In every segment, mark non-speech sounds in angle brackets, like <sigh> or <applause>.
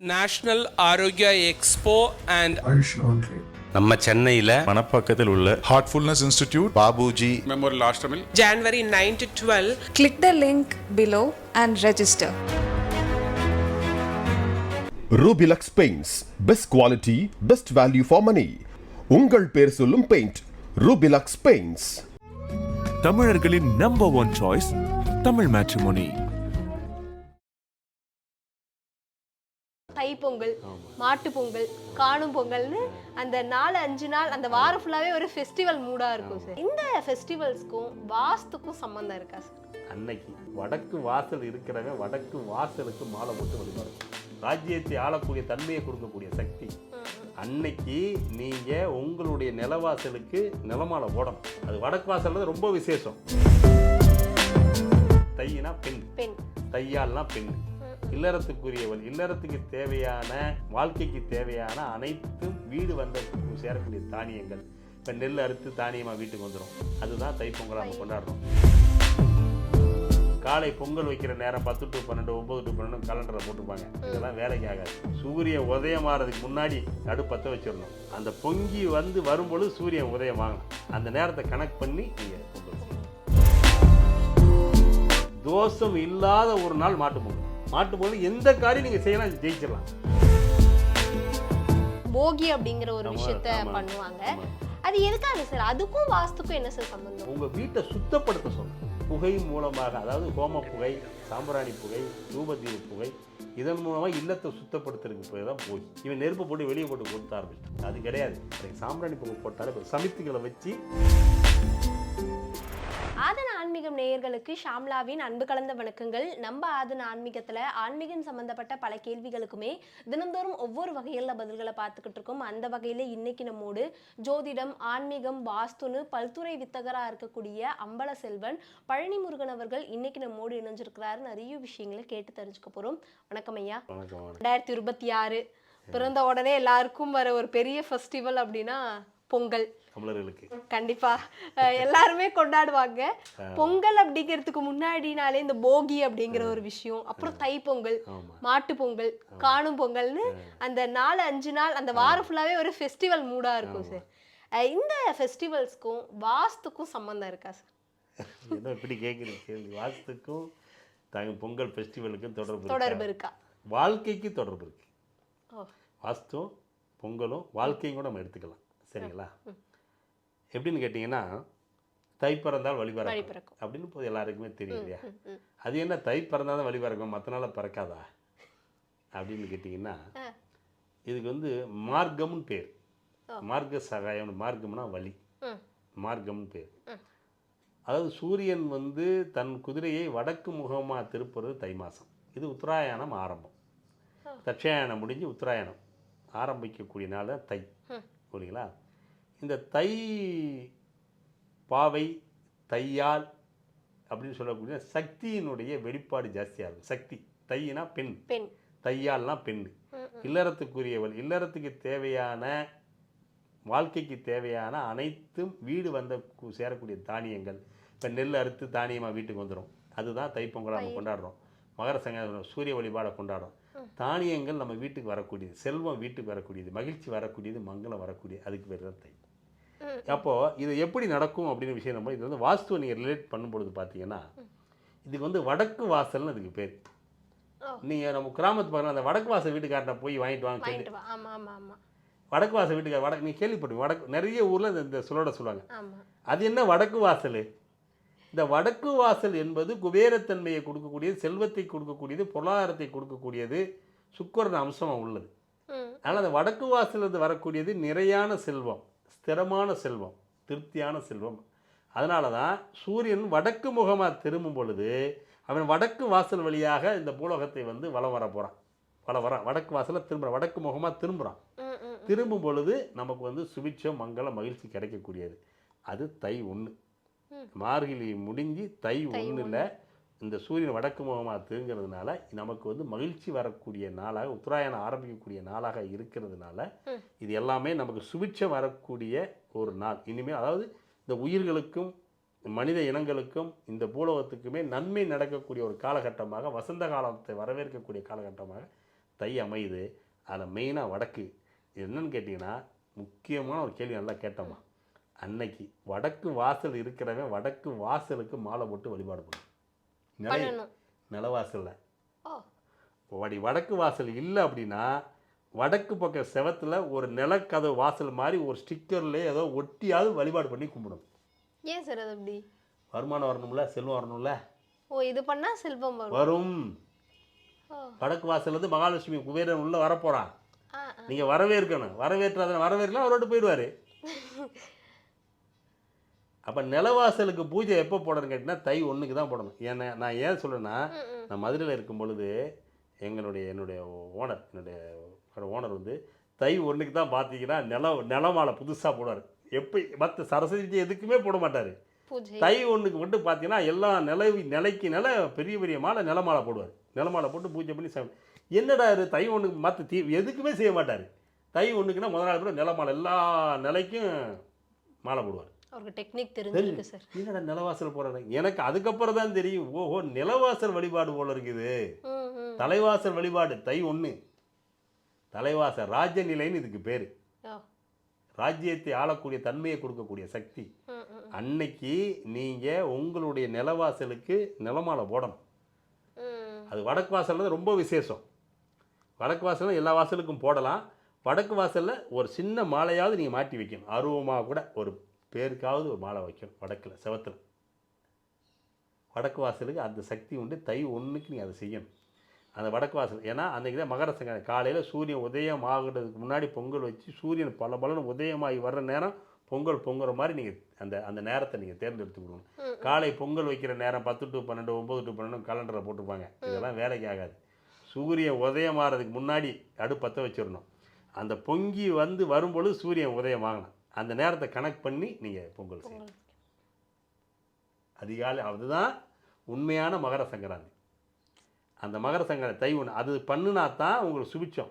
National Arogya Expo and Ayushman Clinic. நம்ம சென்னையில் மணப்பாக்கத்தில் உள்ள Heartfulness Institute, Babuji மெமோரியல் ஆஷ்டமில் January 9 to 12 Click the link below and register. Rubilux Paints. Best quality, best value for money. உங்கள் பேர் சொல்லும் paint Rubilux paints தமிழர்களின் number one choice Tamil matrimony Thaipongal மாட்டு பொங்கல் காணும் பொங்கல்னு அந்த நாலு அஞ்சு நாள் அந்த வாரம் ஃபுல்லாவே ஒரு ஃபெஸ்டிவல் மூடா இருக்கும் சார் இந்த ஃபெஸ்டிவல்ஸ்க்கும் வாஸ்துக்கும் சம்மந்தம் இருக்கா சார் அன்னைக்கு வடக்கு வாசல் இருக்கிறவன் வடக்கு வாசலுக்கு மாலை போட்டு வழிபாடு. ராஜ்யத்தை ஆளக்கூடிய தன்மையை கொடுக்கக்கூடிய சக்தி. அன்னைக்கு நீங்க உங்களுடைய நிலவாசலுக்கு நிலமாலை போடணும். அது வடக்கு வாசல் ரொம்ப விசேஷம். தையினா பெண். பெண். தையால்னா பெண். இல்லறத்துக்குரியவள் இல்லறத்துக்கு தேவையான வாழ்க்கைக்கு தேவையான அனைத்தும் வீடு வந்த சேரக்கூடிய தானியங்கள். இப்போ நெல் அறுத்து தானியமாக வீட்டுக்கு வந்துடும் அதுதான் தைப்பொங்கல் நம்ம கொண்டாடுறோம். காலை பொங்கல் வைக்கிற நேரம் பத்து டு பன்னெண்டு ஒன்பது டு பன்னெண்டு கலண்டரை போட்டுப்பாங்க இதெல்லாம் வேலைக்கு ஆகாது. சூரியன் உதயமாறதுக்கு முன்னாடி நடு பற்ற வச்சிடணும். அந்த பொங்கி வந்து வரும்பொழுது சூரியன் உதயமாகணும் அந்த நேரத்தை கணக்கு பண்ணி நீங்கள் தோஷம் இல்லாத ஒரு நாள் மாட்டு பொங்கல். மாட்டு பொங்கல் எந்த காரியம் நீங்கள் செய்யலாம் ஜெயிச்சிடலாம். போகி அப்படிங்கிற ஒரு விஷயத்த பண்ணுவாங்க. அது எதுக்காக சார்? அதுக்கும் வாஸ்துக்கும் என்ன சார் சம்பந்தம்? உங்கள் வீட்டை சுத்தப்படுத்த சொல்லணும் புகை மூலமாக அதாவது ஹோம புகை சாம்பிராணி புகை தூபதீப புகை இதன் மூலமாக இல்லத்தை சுத்தப்படுத்துறதுக்கு போய் தான் போய். இவன் நெருப்பு போட்டு வெளியே போட்டு கொடுத்த ஆரம்பிச்சிட்டான் அது கிடையாது. சாம்பிராணி புகை போட்டாலே சமித்துகளை வச்சு ஆதன ஆன்மீகம் நேயர்களுக்கு ஷாம்லாவின் அன்பு கலந்த வணக்கங்கள். நம்ம ஆதன ஆன்மீகத்துல ஆன்மீகம் சம்பந்தப்பட்ட பல கேள்விகளுக்குமே தினந்தோறும் ஒவ்வொரு வகையில் பதில்களை பார்த்துக்கிட்டு இருக்கோம். அந்த வகையில இன்னைக்கு நம்மோடு ஜோதிடம் ஆன்மீகம் வாஸ்துன்னு பல்துறை வித்தகரா இருக்கக்கூடிய அம்பல செல்வன் பழனி முருகன் அவர்கள் இன்னைக்கு நம்மோடு இணைஞ்சிருக்கிறாரு. நிறைய விஷயங்களை கேட்டு தெரிஞ்சுக்க போறோம். வணக்கம் ஐயா. ரெண்டாயிரத்தி இருபத்தி ஆறு பிறந்த உடனே எல்லாருக்கும் வர ஒரு பெரிய ஃபெஸ்டிவல் அப்படின்னா பொங்கல். தமிழர்களுக்கு கண்டிப்பா. எல்லாருமே கொண்டாடுவாங்க. பொங்கல் அப்படிங்கிறதுக்கு முன்னாடினாலே இந்த போகி அப்படிங்கிற ஒரு விஷயம். அப்புறம் தைப்பொங்கல் ஆமா. மாட்டு பொங்கல் காணும் பொங்கல்னு அந்த நாலு அஞ்சு நாள் அந்த வாரம் ஃபுல்லாவே ஒரு ஃபெஸ்டிவல் மூடா இருக்கும் சார் இந்த ஃபெஸ்டிவல்ஸ்க்கும் வாஸ்துக்கும் சம்மந்தம் இருக்கா சார் என்ன இப்படி கேட்குறீங்க கேள்வி வாஸ்துக்கும் தங்க பொங்கல் ஃபெஸ்டிவலுக்கும் தொடர்பு இருக்கா? தொடர்பு இருக்கா? வாழ்க்கைக்கு தொடர்பு இருக்கு. ஓ. வாஸ்துவும் பொங்கலும் வாழ்க்கையும் கூட நம்ம எடுத்துக்கலாம். சரிங்களா எப்படின்னு கேட்டிங்கன்னா தை பிறந்தால் வழி பிறக்கும். அப்படின்னு இப்போ எல்லாருக்குமே தெரியும் இல்லையா. அது என்ன தை பிறந்தால் தான் வழி பிறக்கும் மற்ற நாளில் பிறக்காதா அப்படின்னு கேட்டிங்கன்னா. இதுக்கு வந்து மார்க்கம்னு பேர். மார்க்க சகாயம் மார்க்கம்னா வழி. மார்க்கம்னு பேர். அதாவது சூரியன் வந்து தன் குதிரையை வடக்கு முகமாக திருப்புறது தை மாதம் இது உத்தராயணம் ஆரம்பம் தட்சாயணம் முடிஞ்சு உத்தராயணம் ஆரம்பிக்கக்கூடிய நாள் தை. புரியுங்களா இந்த தை பாவை தையால் அப்படின்னு சொல்லக்கூடிய சக்தியினுடைய வெளிப்பாடு ஜாஸ்தியாக இருக்கும். சக்தி தையினா பெண். பெண். தையால்னா பெண். இல்லறத்துக்குரியவள் இல்லறத்துக்கு தேவையான வாழ்க்கைக்கு தேவையான அனைத்தும் வீடு வந்த சேரக்கூடிய தானியங்கள். இப்போ நெல் அறுத்து தானியமாக வீட்டுக்கு வந்துடும் அதுதான் தைப்பொங்கலாக நம்ம கொண்டாடுறோம். மகர சங்கராந்தி சூரிய வழிபாடை கொண்டாடுறோம். தானியங்கள் நம்ம வீட்டுக்கு வரக்கூடியது செல்வம் வீட்டுக்கு வரக்கூடியது மகிழ்ச்சி வரக்கூடியது மங்களம் வரக்கூடியது அதுக்கு பேர் தான் தை. அப்போது இது எப்படி நடக்கும் அப்படின்னு விஷயம் நம்ம இது வந்து வாஸ்துவை நீங்கள் ரிலேட் பண்ணும்பொழுது பார்த்தீங்கன்னா இதுக்கு வந்து வடக்கு வாசல்னு அதுக்கு பேர். நீங்கள் நம்ம கிராமத்து பக்கம் அந்த வடக்கு வாசல் வீட்டுக்காரட்ட போய் வாங்கிட்டு வாங்க சொல்லி வடக்கு வாசல் வீட்டுக்கார வடக்கு நீ கேள்விப்பட்டு வடக்கு நிறைய ஊரில் இந்த- சொல்லோட சொல்லுவாங்க. அது என்ன வடக்கு வாசல்? இந்த வடக்கு வாசல் என்பது குபேரத்தன்மையை கொடுக்கக்கூடியது செல்வத்தை கொடுக்கக்கூடியது பொருளாதாரத்தை கொடுக்கக்கூடியது சுக்கரன் அம்சமாக உள்ளது. அதனால் அந்த வடக்கு வாசலிருந்து வரக்கூடியது நிறையான செல்வம் ஸ்திரமான செல்வம் திருப்தியான செல்வம். அதனால தான் சூரியன் வடக்கு முகமாக திரும்பும் பொழுது அவன் வடக்கு வாசல் வழியாக இந்த பூலோகத்தை வந்து வலம் வர போகிறான் வள வரான். வடக்கு வாசலில் திரும்புகிறான் வடக்கு முகமாக திரும்புகிறான் திரும்பும் பொழுது நமக்கு வந்து சுபிட்சம் மங்கள மகிழ்ச்சி கிடைக்கக்கூடியது. அது தை ஒன்று மார்கழி முடிஞ்சு தை ஒன்றில் இந்த சூரியன் வடக்கு முகமாக திருங்கிறதுனால நமக்கு வந்து மகிழ்ச்சி வரக்கூடிய நாளாக உத்தராயணம் ஆரம்பிக்கக்கூடிய நாளாக இருக்கிறதுனால இது எல்லாமே நமக்கு சுபிட்சம் வரக்கூடிய ஒரு நாள். இனிமேல் அதாவது இந்த உயிர்களுக்கும் மனித இனங்களுக்கும் இந்த பூலோகத்துக்குமே நன்மை நடக்கக்கூடிய ஒரு காலகட்டமாக வசந்த காலத்தை வரவேற்கக்கூடிய காலகட்டமாக தை அமையுது. அதில் மெயினாக வடக்கு. என்னன்னு கேட்டிங்கன்னா முக்கியமான ஒரு கேள்வி நல்லா கேட்டோமா? அன்னைக்கு வடக்கு வாசல் இருக்கிறவன் வடக்கு வாசலுக்கு மாலை போட்டு வழிபாடு பண்ணும் நிலை நிலவாசலில். ஓ. வடி வடக்கு வாசல் இல்லை அப்படின்னா வடக்கு பக்க செவத்தில் ஒரு நிலக்கதவு வாசல் மாதிரி ஒரு ஸ்டிக்கர்லேயே ஏதோ ஒட்டியாவது வழிபாடு பண்ணி கும்பிடணும். ஏன் சார் அது அப்படி? வருமானம் வரணும்ல செல்வம் வரணும்ல? ஓ இது பண்ணா செல்வம் வரும். வடக்கு வாசல்லேருந்து மகாலட்சுமி குபேரன் உள்ளே வரப்போகிறான். நீங்கள் வரவேற்கணும். வரவேற்றாத வரவேற்கலாம் அவரோட போயிடுவார். <laughs> அப்போ நிலவாசலுக்கு பூஜை எப்போ போடணும்னு கேட்டிங்கன்னா தை ஒன்றுக்கு தான் போடணும். ஏன்னா நான் ஏன் சொல்கிறேன்னா. நான் மதுரையில் இருக்கும் பொழுது எங்களுடைய என்னுடைய ஓனர் என்னுடைய ஓனர் வந்து தை ஒன்றுக்கு தான் பார்த்தீங்கன்னா நில நிலமாலை புதுசாக போடுவார். எப்போ மற்ற சரஸ்வதி பூஜை எதுக்குமே போட மாட்டார். தை ஒன்றுக்கு மட்டும் பார்த்தீங்கன்னா எல்லா நிலை நிலைக்கு நில பெரிய பெரிய மாலை நிலமாலை போடுவார். நிலமாலை போட்டு பூஜை பண்ணி சாமி என்னடா இது தை ஒன்றுக்கு மற்ற தீ எதுக்குமே செய்ய மாட்டார். தை ஒன்றுக்குன்னா முதல் நாள் கூட நிலமாலை எல்லா நிலைக்கும் மாலை போடுவார். அவருக்கு டெக்னிக் தெரிஞ்சிருக்கு சார் என்னடா நிலவாசல் போடுறாரு எனக்கு அதுக்கப்புறம் தான் தெரியும். ஓஹோ நிலவாசல் வழிபாடு போல இருக்குது. தலைவாசல் வழிபாடு தை ஒன்று தலைவாசல் ராஜ்ய நிலைன்னு இதுக்கு பேர். ராஜ்யத்தை ஆளக்கூடிய தன்மையை கொடுக்கக்கூடிய சக்தி. அன்னைக்கு நீங்கள் உங்களுடைய நிலவாசலுக்கு நிலமாலை போடணும். அது வடக்கு வாசல்ல ரொம்ப விசேஷம். வடக்கு வாசலில் எல்லா வாசலுக்கும் போடலாம். வடக்கு வாசலில் ஒரு சின்ன மாலையாவது நீங்கள் மாட்டி வைக்கணும். அருவமாக கூட ஒரு பேருக்காவது ஒரு மாலை வைக்கணும் வடக்கில் செவத்தில். வடக்கு வாசலுக்கு அந்த சக்தி உண்டு தை ஒன்றுக்கு நீங்கள் அதை செய்யணும். அந்த வடக்கு வாசல் ஏன்னா அன்றைக்கி தான் மகர சங்கராந்தி காலையில் சூரியன் உதயம் ஆகுறதுக்கு முன்னாடி பொங்கல் வச்சு சூரியன் பல பலன்னு உதயமாகி வர்ற நேரம் பொங்கல் பொங்குற மாதிரி நீங்கள் அந்த அந்த நேரத்தை நீங்கள் தேர்ந்தெடுத்துக்கணும் காலை பொங்கல் வைக்கிற நேரம் பத்து டு பன்னெண்டு ஒம்பது டு பன்னெண்டு கலண்டரை போட்டிருப்பாங்க. இதெல்லாம் வேலைக்கு ஆகாது. சூரியன் உதயமாகிறதுக்கு முன்னாடி அடுப்பு பற்ற வச்சிடணும். அந்த பொங்கி வந்து வரும்பொழுது சூரியன் உதயமாகணும் அந்த நேரத்தை கனெக்ட் பண்ணி நீங்கள் பொங்கல் செய்யணும் அதிகாலை அதுதான் உண்மையான மகர சங்கராந்தி. அந்த மகர சங்கராந்தி தை ஒன்று அது பண்ணுனா தான் உங்களுக்கு சுபிச்சம்.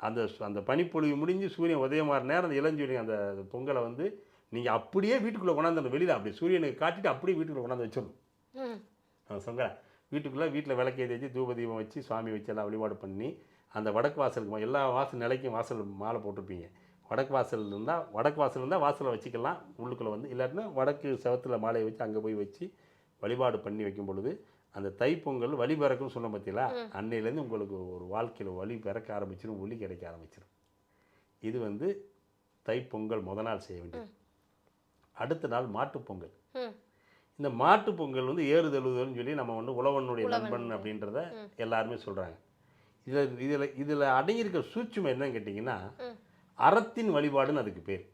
அந்த அந்த பனிப்பொழிவு முடிஞ்சு சூரியன் உதயமாகிற நேரம் அந்த இளஞ்சூரியன் அந்த பொங்கலை வந்து நீங்கள் அப்படியே வீட்டுக்குள்ளே கொண்டாந்து வெளியில் அப்படி சூரியனுக்கு காட்டிட்டு அப்படியே வீட்டுக்குள்ளே கொண்டாந்து வச்சிடணும். சொல்கிறேன் வீட்டுக்குள்ளே வீட்டில் விளக்கேற்றி வச்சு தூப தீபம் வச்சு சுவாமி வச்சு எல்லாம் வழிபாடு பண்ணி அந்த வடக்கு வாசலுக்கு எல்லா வாசல் நிலைக்கும் வாசல் மாலை போட்டிருப்பீங்க. வடக்கு வாசல் இருந்தால் வடக்கு வாசல் இருந்தால் வாசலை வச்சுக்கலாம். உள்ளுக்குள்ளே வந்து இல்லாட்டினா வடக்கு செவத்தில் மாலையை வச்சு அங்கே போய் வச்சு வழிபாடு பண்ணி வைக்கும் பொழுது அந்த தைப்பொங்கல் வழி பிறக்குன்னு சொன்ன பார்த்தீங்களா அன்னையிலேருந்து உங்களுக்கு ஒரு வாழ்க்கையில் வழி பிறக்க ஆரம்பிச்சிடும் ஒளி கிடைக்க ஆரம்பிச்சிடும் இது வந்து தைப்பொங்கல் முத நாள் செய்ய வேண்டியது. அடுத்த நாள் மாட்டுப் பொங்கல். ம். இந்த மாட்டுப் பொங்கல் வந்து ஏறுதழுதல்னு சொல்லி நம்ம வந்து உழவனுடைய உழவன். நண்பன் அப்படின்றத எல்லாருமே சொல்கிறாங்க இதில் இதில் இதில் அடங்கியிருக்க சூட்சுமம் என்னன்னு கேட்டிங்கன்னா. அறத்தின் வழிபாடுன்னு அதுக்கு பேர்.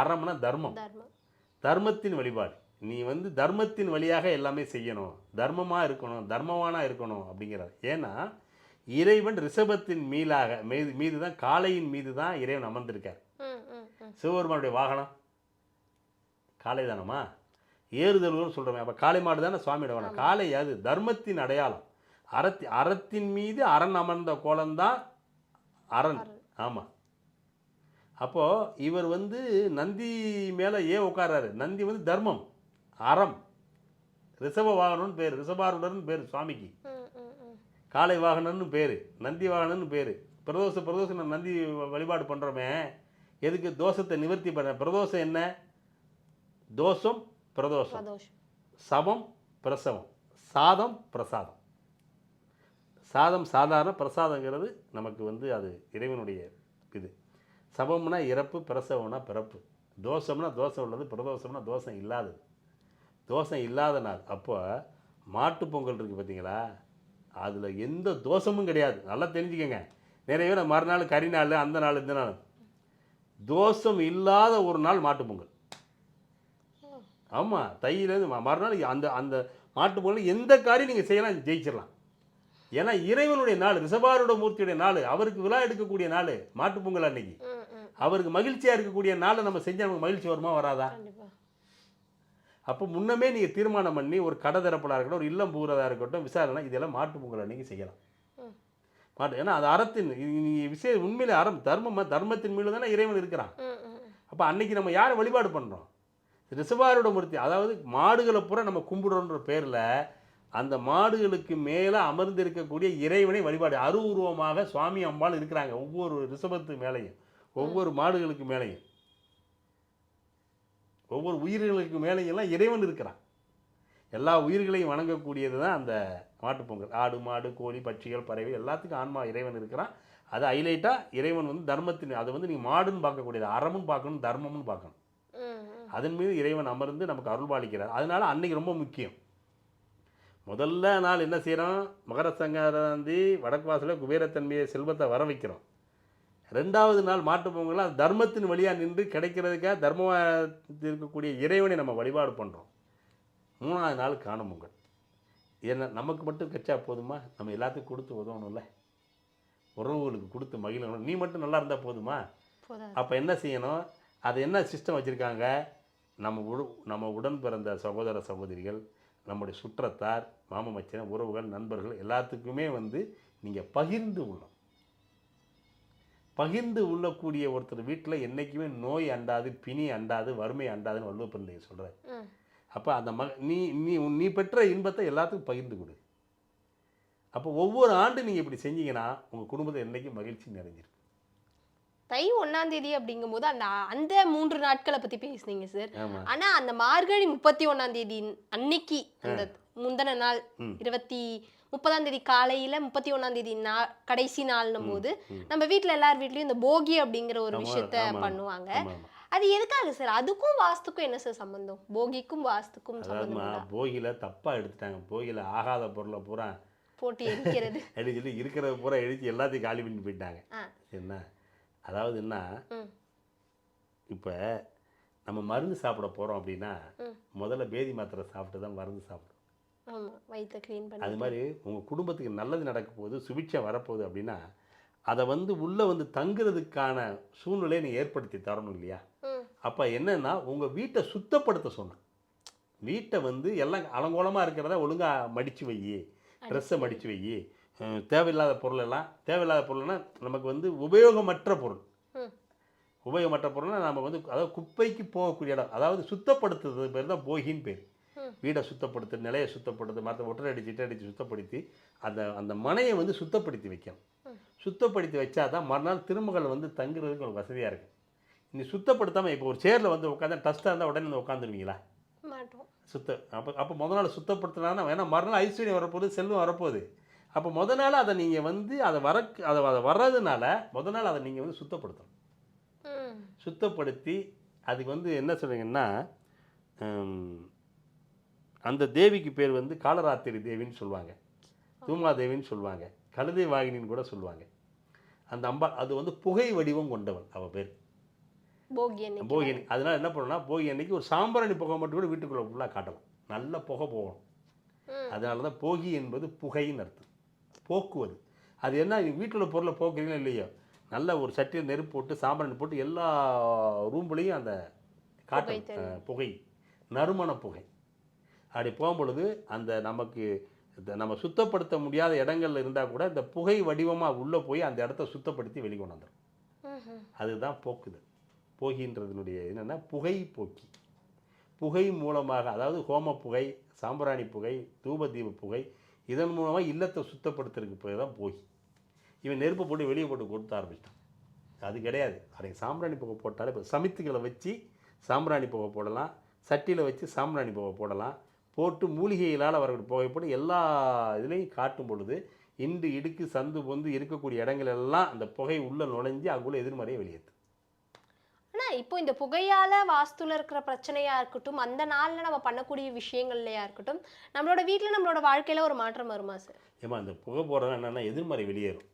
அறம்னா தர்மம். தர்மத்தின் வழிபாடு. நீ வந்து தர்மத்தின் வழியாக எல்லாமே செய்யணும். தர்மமாக இருக்கணும். தர்மவானா இருக்கணும் அப்படிங்கிறார். ஏன்னா இறைவன் ரிஷபத்தின் மீளாக மீது மீது தான் காளையின் மீது தான் இறைவன் அமர்ந்திருக்கார். சிவபெருமானுடைய வாகனம். காளை தானம்மா? ஏறுதல்னு சொல்கிறோமே அப்போ காளை மாடு தானே? சுவாமியோட வாகனம் காளை அது. தர்மத்தின் அடையாளம். அறத்தி அறத்தின் மீது அரண் அமர்ந்த கோலம்தான் அரண் ஆமாம் அப்போது இவர் வந்து நந்தி மேலே ஏன் உட்காராரு நந்தி வந்து தர்மம் அறம் ரிஷப வாகனம்னு பேர் ரிஷபாருடர்னு பேர் சுவாமிக்கு. காளை வாகனம்னு பேர் நந்தி வாகனம்னு பேர். பிரதோஷ பிரதோஷம் நம்ம நந்தி வழிபாடு பண்ணுறோமே எதுக்கு தோஷத்தை நிவர்த்தி பண்ண பிரதோஷம் என்ன? தோஷம் பிரதோஷம். சமம் பிரசவம். சாதம் பிரசாதம். சாதம் சாதாரண பிரசாதங்கிறது நமக்கு வந்து அது இறைவனுடைய சமம்னா இறப்பு பிரசவம்னா பிறப்பு. தோஷம்னா தோஷம் உள்ளது பிரதோஷம்னா தோஷம் இல்லாதது. தோஷம் இல்லாத நாள். அப்போ மாட்டு பொங்கல் இருக்குது பார்த்தீங்களா? அதில் எந்த தோஷமும் கிடையாது. நல்லா தெரிஞ்சுக்கங்க. நிறைய பேர் மறுநாள் கறி நாள் அந்த நாள் இந்த நாள். தோஷம் இல்லாத ஒரு நாள் மாட்டு பொங்கல். ஆமாம் தையிலேருந்து மறுநாள் அந்த அந்த மாட்டுப் பொங்கல் எந்த காரியம் நீங்கள் செய்யலாம் ஜெயிச்சிடலாம் ஏன்னா இறைவனுடைய நாள் ரிஷபாரோட மூர்த்தியுடைய நாள் அவருக்கு விழா எடுக்கக்கூடிய நாள் மாட்டுப் பொங்கல் அன்னைக்கு. அவருக்கு மகிழ்ச்சியாக இருக்கக்கூடிய நாளை நம்ம செஞ்சால் நமக்கு மகிழ்ச்சி வருமா வராதா? அப்போ முன்னமே நீங்கள் தீர்மானம் பண்ணி ஒரு கடை திறப்பலாக இருக்கட்டும் ஒரு இல்லம் பூரதாக இருக்கட்டும் விசாரணை இதெல்லாம் மாட்டுப் பொங்கல் அன்னைக்கு செய்யலாம். மாட்டு ஏன்னா அது அறத்தின் இது நீ விஷயம் உண்மையிலே அறம் தர்மம் தர்மத்தின் மீது தானே இறைவன் இருக்கிறான். அப்போ அன்னைக்கு நம்ம யாரை வழிபாடு பண்ணுறோம் ரிஷபாரோட மூர்த்தி அதாவது மாடுகளை பூரா நம்ம கும்பிடுறோன்ற பேரில் அந்த மாடுகளுக்கு மேலே அமர்ந்திருக்கக்கூடிய இறைவனை வழிபாடு அருவுருவமாக சுவாமி அம்பாள் இருக்கிறாங்க ஒவ்வொரு ரிஷபத்து மேலேயும். ஒவ்வொரு மாடுகளுக்கு மேலேயும் ஒவ்வொரு உயிர்களுக்கு மேலேயும் எல்லாம் இறைவன் இருக்கிறான். எல்லா உயிர்களையும் வணங்கக்கூடியது தான் அந்த மாட்டுப் பொங்கல். ஆடு மாடு கோழி பட்சிகள் பறவை எல்லாத்துக்கும் ஆன்மா இறைவன் இருக்கிறான். அது ஹைலைட்டாக இறைவன் வந்து தர்மத்தின் அதை வந்து நீங்கள் மாடுன்னு பார்க்கக்கூடியது அறமும் பார்க்கணும் தர்மமும் பார்க்கணும். அதன் மீது இறைவன் அமர்ந்து நமக்கு அருள்பாலிக்கிறார் அதனால அன்னைக்கு ரொம்ப முக்கியம். முதல்ல நாள் என்ன செய்கிறோம் மகர சங்கராந்தி வடக்கு வாசலில் குபேரத்தன்மையை செல்வத்தை வர வைக்கிறோம். ரெண்டாவது நாள் மாட்டுப் பொங்கல் அது தர்மத்தின் வழியாக நின்று கிடைக்கிறதுக்காக தர்மத்தில் இருக்கக்கூடிய இறைவனை நம்ம வழிபாடு பண்ணுறோம் மூணாவது நாள் காணும் பொங்கல். என்ன நமக்கு மட்டும் கச்சா போதுமா? நம்ம எல்லாத்துக்கும் கொடுத்து உதவணும்ல. உறவுகளுக்கு கொடுத்து மகிழணும். நீ மட்டும் நல்லா இருந்தால் போதுமா. அப்போ என்ன செய்யணும்? அது என்ன சிஸ்டம் வச்சுருக்காங்க? நம்ம உடு நம்ம உடன் பிறந்த சகோதர சகோதரிகள் நம்முடைய சுற்றத்தார் மாம மச்சின உறவுகள் நண்பர்கள் எல்லாத்துக்குமே வந்து நீங்கள் பகிர்ந்து உள்ளோம் பகிர்ந்து உள்ளக்கூடிய ஒருத்தர் வீட்டில் என்றைக்குமே நோய் அண்டாது பிணி அண்டாது வறுமை அண்டாதுன்னு வள்ளுவ பிள்ளை சொல்கிறார். அப்போ அந்த மக நீ நீ நீ பெற்ற இன்பத்தை எல்லாத்துக்கும் பகிர்ந்து கொடு. அப்போ ஒவ்வொரு ஆண்டு நீங்கள் இப்படி செஞ்சீங்கன்னா உங்கள் குடும்பத்தை என்றைக்கும் மகிழ்ச்சி நிறைஞ்சிருக்கும் தை ஒன்னாம் தேதி அப்படிங்கும்போது அந்த அந்த மூன்று நாட்களை பத்தி பேசுனீங்க சார் ஆனா அந்த மார்கழி முப்பத்தி ஒன்னாம் தேதி அன்னைக்கு அந்த முந்தின நாள். இருபத்தி முப்பதாம் தேதி காலையில முப்பத்தி ஒன்னாம் தேதி நா கடைசி நாள்னும் போது நம்ம வீட்ல எல்லார் வீட்லயும் இந்த போகி அப்படிங்கிற ஒரு விஷயத்த. பண்ணுவாங்க அது எதுக்காக சார் அதுக்கும் வாஸ்துக்கும் என்ன சார் சம்பந்தம் போகிக்கும் வாஸ்துக்கும் சம்பந்தம்? போகியில் தப்பாக எடுத்துட்டாங்க போகியில் ஆகாத பொருளை பூரா போட்டு எரிக்கிறது <laughs> அப்படின்னு சொல்லி இருக்கிறத பூரா எழுதி எல்லாத்தையும் காலி பண்ணிட்டு போயிட்டாங்க. என்ன அதாவது என்ன. இப்போ நம்ம மருந்து சாப்பிட போகிறோம் அப்படின்னா. முதல்ல பேதி மாத்திரை சாப்பிட்டு தான் மருந்து சாப்பிடும் வயித்தை க்ளீன் அது பண்ணி மாதிரி உங்கள் குடும்பத்துக்கு நல்லது நடக்க போகுது சுபிட்சம் வரப்போகுது அப்படின்னா அதை வந்து உள்ளே வந்து தங்குறதுக்கான சூழ்நிலையை நீ ஏற்படுத்தி தரணும் இல்லையா. அப்போ என்னன்னா உங்கள் வீட்டை சுத்தப்படுத்த சொன்னேன் வீட்டை வந்து எல்லாம் அலங்கோலமாக இருக்கிறத ஒழுங்காக மடித்து வை ட்ரெஸ்ஸை மடித்து வை தேவையில்லாத பொருள் எல்லாம் தேவையில்லாத பொருள்னா நமக்கு வந்து உபயோகமற்ற பொருள். உபயோகமற்ற பொருள்னா நம்ம வந்து அதாவது குப்பைக்கு போகக்கூடிய இடம் அதாவது சுத்தப்படுத்துறது பேர் தான் போகின்னு பேர். வீடை சுத்தப்படுத்து நிலையை சுத்தப்படுத்து மற்ற ஒட்டரை அடிச்சு இட்டை அடித்து சுத்தப்படுத்தி அந்த அந்த மனையை வந்து சுத்தப்படுத்தி வைக்கணும். சுத்தப்படுத்தி வச்சா தான் மறுநாள் திருமகள் வந்து தங்குறதுக்கு ஒரு வசதியாக இருக்குது நீ சுத்தப்படுத்தாமல் இப்போ ஒரு சேரில் வந்து உட்காந்தா டஸ்ட்டாக இருந்தால் உடனே உட்காந்துருவீங்களா சுத்த அப்போ அப்போ முத நாள் சுத்தப்படுத்தினா வேணா மறுநாள் ஐஸ்வர்யம் வரப்போகுது செல்வம் வரப்போகுது. அப்போ முத நாள் அதை நீங்கள் வந்து அதை வர அதை அதை வர்றதுனால முத நாள் அதை நீங்கள் வந்து சுத்தப்படுத்தணும். சுத்தப்படுத்தி அதுக்கு வந்து என்ன சொல்றீங்கன்னா அந்த தேவிக்கு பேர் வந்து காலராத்திரி தேவின்னு சொல்லுவாங்க. தூமாதேவின்னு சொல்லுவாங்க. கழுதை வாகினின்னு கூட சொல்லுவாங்க. அந்த அம்பா அது வந்து புகை வடிவம் கொண்டவள் அவள் பேர். போகி அன்னைக்கு. அதனால என்ன பண்ணணும்னா போகி அன்னைக்கு ஒரு சாம்பிராணி புகை மட்டும் கூட வீட்டுக்குள்ளே ஃபுல்லாக காட்டலாம். நல்ல புகை போகணும். அதனால தான் போகி என்பது புகைன்னு அர்த்தம். போக்குவது. அது என்ன வீட்டில் பொருளை போக்குறீங்களோ இல்லையோ? நல்ல ஒரு சட்டியில் நெருப்பு போட்டு சாம்பிராணி போட்டு எல்லா ரூம்லேயும் அந்த. அஹ், புகை. நறுமண புகை. அப்படி போகும்பொழுது அந்த நமக்கு நம்ம சுத்தப்படுத்த முடியாத இடங்கள்ல இருந்தால் கூட இந்த புகை வடிவமாக உள்ளே போய் அந்த இடத்த சுத்தப்படுத்தி வெளிக்கொண்டு வந்துடும். அதுதான் போக்குதல் போகின்றதுனுடைய என்னென்னா புகை போக்கி. புகை மூலமாக அதாவது ஹோம புகை சாம்பிராணி புகை தூபதீப புகை இதன் மூலமாக இல்லத்தை சுத்தப்படுத்துறதுக்கு பேர் தான் போகி. இவன் நெருப்பை போட்டு வெளியே போட்டு கொடுத்த ஆரம்பிச்சிட்டான். அது கிடையாது. அன்றைக்கி சாம்பிராணி புகை போட்டாலே இப்போ சமித்துகளை வச்சு சாம்பிராணி புகை போடலாம் சட்டியில் வச்சு சாம்பிராணி புகை போடலாம் போட்டு மூலிகைகளால் வரக்கூடிய புகை போட்டு எல்லா இதுலேயும் காட்டும் பொழுது இண்டு இடுக்கு சந்து பொந்து இருக்கக்கூடிய இடங்கள் எல்லாம் அந்த புகை உள்ளே நுழைஞ்சு அங்குள்ள எதிர்மறையை வெளியேற்று ஆனா இப்போ இந்த புகையால வாஸ்துல இருக்கிற பிரச்சனையா இருக்கட்டும் அந்த நாள்ல நம்ம பண்ணக்கூடிய விஷயங்கள்லயா இருக்கட்டும் நம்மளோட வீட்ல நம்மளோட வாழ்க்கையில ஒரு மாற்றம் வருமா சார் ஏமா அந்த புகை போடுறது என்னென்னா எதிர்மறை வெளியேறும்.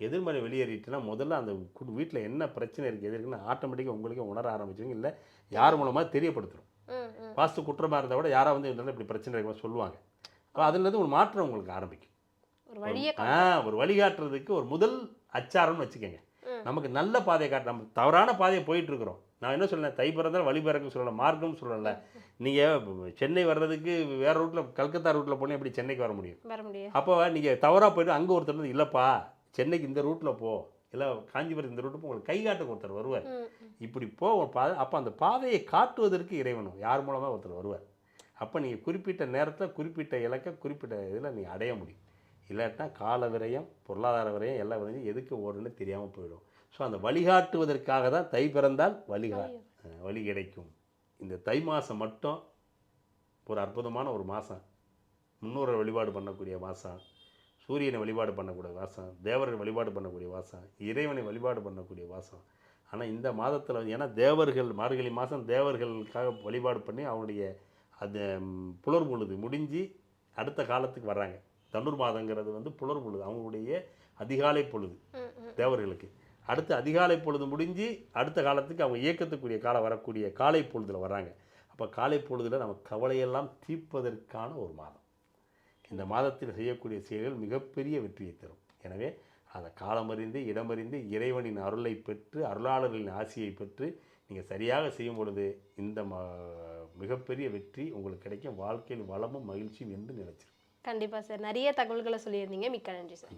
எதிர்மறை வெளியேறிட்டுனா முதல்ல அந்த வீட்டில் என்ன பிரச்சனை இருக்குது எது இருக்குன்னு ஆட்டோமேட்டிக்காக உங்களுக்கே உணர ஆரம்பிச்சிருங்க இல்லை யார் மூலமாக தெரியப்படுத்துரும் ம், ம். வாஸ்து குற்றமாக இருந்தால் கூட யாராவது வந்து இருந்தாலும் இப்படி பிரச்சனை இருக்குமா சொல்லுவாங்க. அப்போ அதுலேருந்து ஒரு மாற்றம் உங்களுக்கு ஆரம்பிக்கும். ஒரு வழியை ஆ ஒரு வழிகாட்டுறதுக்கு ஒரு முதல் அச்சாரம்னு வச்சுக்கோங்க. நமக்கு நல்ல பாதையை காட்டு நம்ம தவறான பாதையை போயிட்டு இருக்கிறோம் நான் என்ன சொல்லேன் தை பிறந்தால் வழி பிறக்கும் சொல்லலை மார்க்கம்னு சொல்லலை. நீங்கள் சென்னை வர்றதுக்கு வேறு ரூட்டில் கல்கத்தா ரூட்டில் போனால் எப்படி சென்னைக்கு வர முடியும்? அப்போ நீங்கள் தவறாக போயிட்டு அங்கே ஒருத்தர் இல்லைப்பா சென்னைக்கு இந்த ரூட்டில் போ. இல்லை காஞ்சிபுரம் இந்த ரூட்டு போ உங்களுக்கு கை காட்டுக்கு ஒருத்தர் வருவார். இப்படி போ பாதை அப்போ அந்த பாதையை காட்டுவதற்கு இறைவனும் யார் மூலமாக ஒருத்தர் வருவார். அப்போ நீங்கள் குறிப்பிட்ட நேரத்தில் குறிப்பிட்ட இலக்கை குறிப்பிட்ட இதில் நீங்கள் அடைய முடியும். இல்லாட்டினா கால விரயம் பொருளாதார விரயம் எல்லா விரயம் எதுக்கு ஓடுன்னு தெரியாமல் போயிடும். ஸோ அந்த வழிகாட்டுவதற்காக தான் தை பிறந்தால் வழிகா வழி கிடைக்கும். இந்த தை மாதம் மட்டும் ஒரு அற்புதமான ஒரு மாதம் முன்னோரை வழிபாடு பண்ணக்கூடிய மாதம் சூரியனை வழிபாடு பண்ணக்கூடிய மாதம் தேவர்கள் வழிபாடு பண்ணக்கூடிய மாதம் இறைவனை வழிபாடு பண்ணக்கூடிய மாதம் ஆனால் இந்த மாதத்தில் வந்து ஏன்னா தேவர்கள் மார்கழி மாதம் தேவர்களுக்காக வழிபாடு பண்ணி அவனுடைய அது புலர் பொழுது முடிஞ்சு அடுத்த காலத்துக்கு வர்றாங்க. தனுர் மாதங்கிறது வந்து புலர் பொழுது அவங்களுடைய அதிகாலை பொழுது தேவர்களுக்கு. அடுத்து அதிகாலை பொழுது முடிஞ்சு அடுத்த காலத்துக்கு அவங்க இயக்கத்துக்குரிய காலம் வரக்கூடிய காலை பொழுதில் வர்றாங்க. அப்போ காலை பொழுதில் நம்ம கவலையெல்லாம் தீர்ப்பதற்கான ஒரு மாதம். இந்த மாதத்தில் செய்யக்கூடிய செயல்கள் மிகப்பெரிய வெற்றியை தரும். எனவே அதை காலமறிந்து இடமறிந்து இறைவனின் அருளை பெற்று அருளாளர்களின் ஆசியை பெற்று நீங்கள் சரியாக செய்யும் பொழுது இந்த ம மிகப்பெரிய வெற்றி உங்களுக்கு கிடைக்கும். வாழ்க்கையில் வளமும் மகிழ்ச்சியும் என்று நினைச்சிருக்கேன். கண்டிப்பா சார். நிறைய தகவல்களை சொல்லியிருந்தீங்க. மிக்க நன்றி சார்.